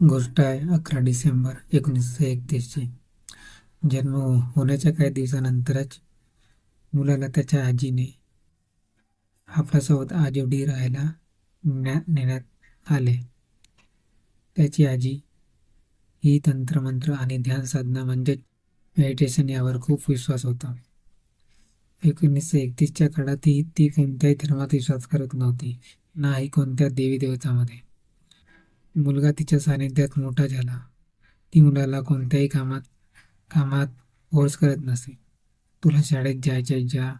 गोष्ट आहे अकरा डिसेंबर एकोणीसशे एकतीसची. जन्म होण्याच्या काही दिवसानंतरच मुलाला त्याच्या आजीने आपल्यासोबत आजोडी राहायला न्या नेण्यात आले. त्याची आजी ही तंत्रमंत्र आणि ध्यान साधना म्हणजे मेडिटेशन यावर खूप विश्वास होता. एकोणीसशे एकतीसच्या काळातही ती कोणत्याही धर्मात विश्वास करत नव्हती. नाही कोणत्या देवी देवतामध्ये मुलगा तिच्या सानिध्यात मोठा झाला. ती मुलाला कोणत्याही कामात कामात फोर्स करत नसे. तुला शाळेत जायचे जा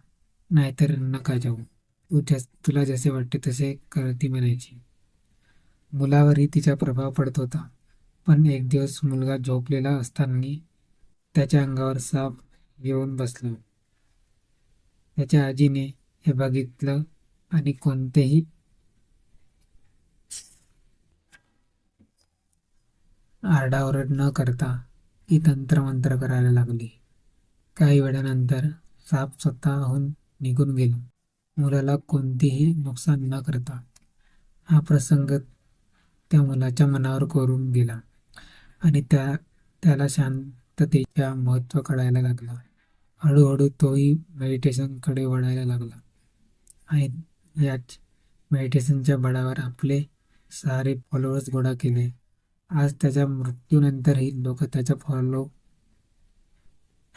नाहीतर नका जाऊ. तू जस तुला जसे वाटते तसे कर ती म्हणायची. मुलावरही तिचा प्रभाव पडत होता. पण एक दिवस मुलगा झोपलेला असताना त्याच्या अंगावर साप येऊन बसला. त्याच्या आजीने हे बघितलं आणि कोणतेही आरडाओरड न करता ती तंत्रमंत्र करायला लागली. काही वेळानंतर साप स्वतःहून निघून गेला. मुलाला कोणतेही नुकसान न करता हा प्रसंग त्या मुलाच्या मनावर करून गेला आणि त्या त्याला शांततेच्या महत्त्व कळायला लागला. हळूहळू तोही मेडिटेशनकडे वळायला लागला. आणि याच मेडिटेशनच्या बळावर आपले सारे फॉलोअर्स गोळा केले. आज त्याच्या मृत्यूनंतरही लोक त्याच्या फॉलो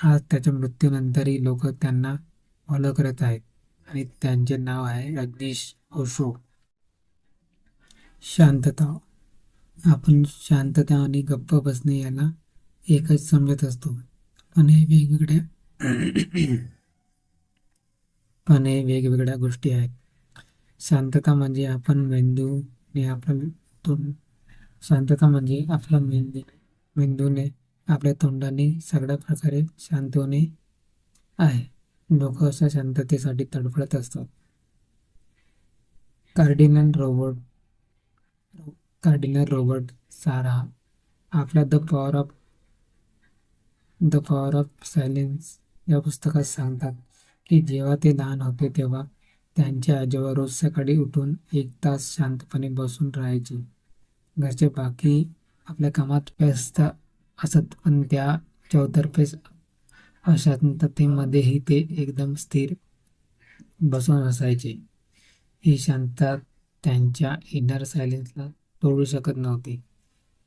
आज त्याच्या मृत्यूनंतरही लोक त्यांना फॉलो करत आहेत. आणि त्यांचे नाव आहे रजनीश ओशो शांतता. आपण शांतता आणि गप्प बसणे याला एकच समजत असतो. पण हे वेगवेगळ्या पण हे वेगवेगळ्या गोष्टी आहेत. शांतता म्हणजे आपण मेंदूने आपण शांतता म्हणजे आपला मेंदू मेंदूने आपल्या तोंडाने सगळ्या प्रकारे शांत होणे आहे. लोक अशा शांततेसाठी तडफडत असतात. Cardinal Robert Cardinal Robert Sarah आपल्या the power of the power of silence या पुस्तकात सांगतात की जेव्हा ते लहान होते तेव्हा त्यांचे आजोबा रोज सकाळी उठून एक तास शांतपणे बसून राहायचे. घरचे बाकी आपल्या कामात व्यस्त असत पण त्या चौतर्फेस अशांततेमध्येही ते एकदम स्थिर बसून असायचे. ही शांतता त्यांच्या इनर सायलेन्सला तोडू शकत नव्हती.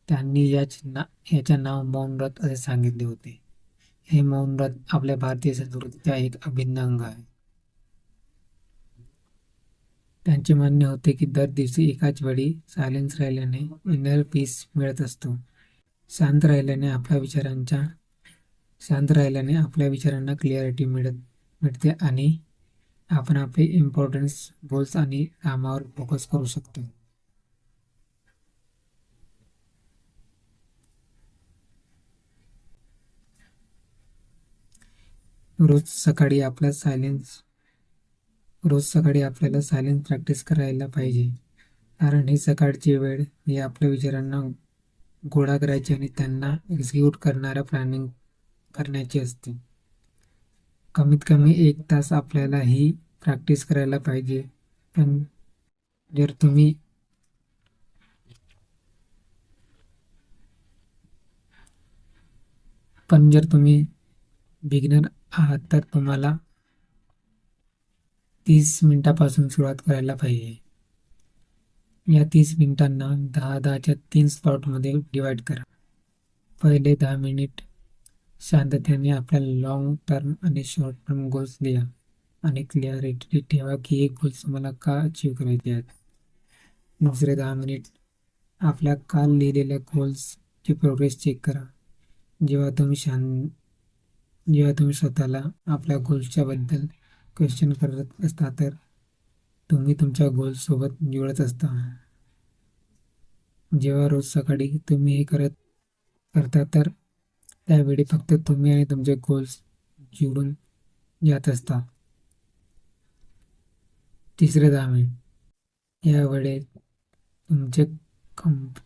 त्यांनी याच ना याचे नाव मौन व्रत असे सांगितले होते. हे मौन व्रत आपल्या भारतीय संस्कृतीचा एक अभिन्न अंग आहे. त्यांचे म्हणणे होते की दर दिवशी एकाच वेळी सायलेन्स राहिल्याने इनर पीस मिळत असतो. शांत राहिल्याने आपल्या विचारांच्या शांत राहिल्याने आपल्या विचारांना क्लिअरिटी मिळत मिळते आणि आपण आपले इम्पॉर्टन्स गोल्स आणि कामावर फोकस करू शकतो. रोज सकाळी आपला सायलेन्स रोज सकाळी आपल्याला सायलेन्स प्रॅक्टिस करायला पाहिजे. कारण ही सकाळची वेळ ही आपल्या विचारांना गोळा करायची आणि त्यांना एक्झिक्यूट करणाऱ्या प्लॅनिंग करण्याची असते. कमीत कमी एक तास आपल्याला ही प्रॅक्टिस करायला पाहिजे. पण जर तुम्ही पण जर तुम्ही बिगिनर आहात तर तुम्हाला तीस मिनिटापासून सुरुवात करायला पाहिजे. या तीस मिनिटांना दहा दहाच्या तीन स्लॉटमध्ये डिवाईड करा. पहिले दहा मिनिट शांततेने आपल्या लॉंग टर्म आणि शॉर्ट टर्म गोल्स द्या आणि क्लिअरिटी ठेवा की एक गोल्स तुम्हाला का अचीव करायचे आहेत. दुसरे दहा मिनिट आपल्या काल लिहिलेल्या गोल्सची प्रोग्रेस चेक करा. जेव्हा तुम्ही शांत जेव्हा तुम्ही स्वतःला आपल्या गोल्सच्याबद्दल क्वेश्चन करत असता तर तुम्ही तुमच्या गोल्ससोबत जुळत असता. जेव्हा रोज सकाळी तुम्ही हे करत करता तर त्यावेळी फक्त तुम्ही आणि तुमचे गोल्स जुळून जात असता. तिसरे दहा मिनिट या वेळेत तुमचे कंप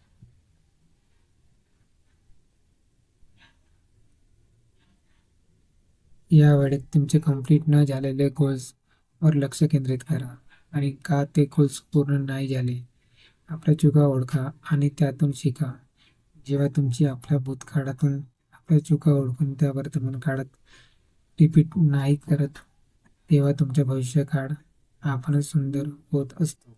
या वेळेत तुमचे कंप्लीट न झालेले गोल्सवर लक्ष केंद्रित करा. आणि का ते गोल्स पूर्ण नाही झाले? आपल्या चुका ओळखा आणि त्यातून शिका. जेव्हा तुमची आपल्या भूतकाळातून आपल्या चुका ओळखून त्या वर्तमान काळात रिपीट नाही करत तेव्हा तुमच्या भविष्यकाळ आपण सुंदर होत असतो.